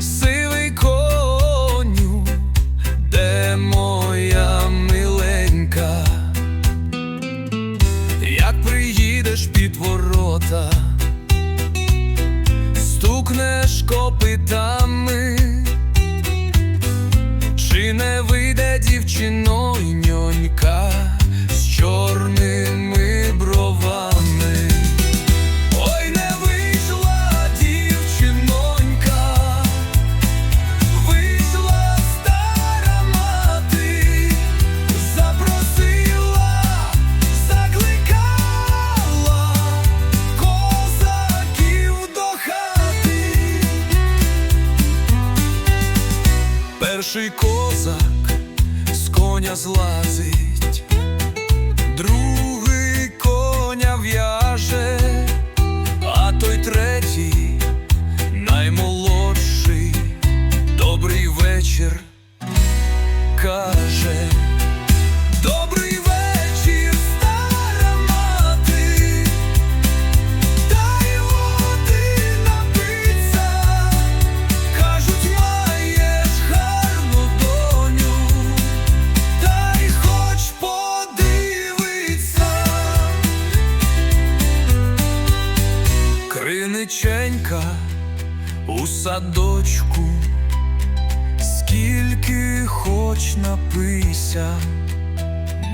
сивий коню, де моя миленька, як приїдеш під ворота, стукнеш копитами, чи не вийде дівчина? Перший козак з коня злазить, другий коня в'яже, а той третій, наймолодший, добрий вечір Криниченька у садочку, скільки хоч напийся,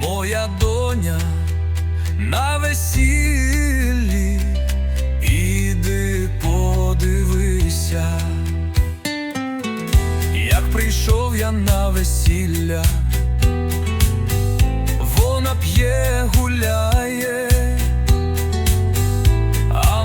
моя доня на весіллі, іди подивися, як прийшов я на весілля, вона п'є гуляє. А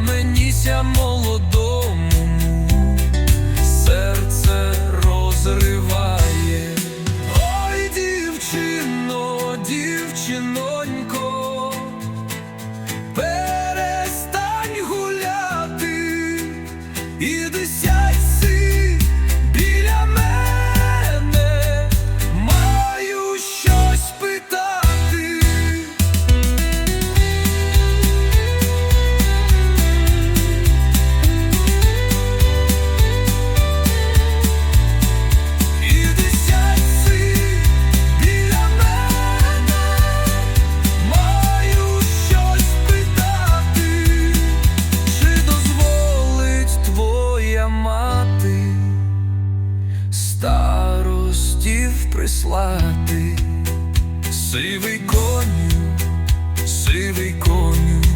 прислати, сивий коню, сивий коню.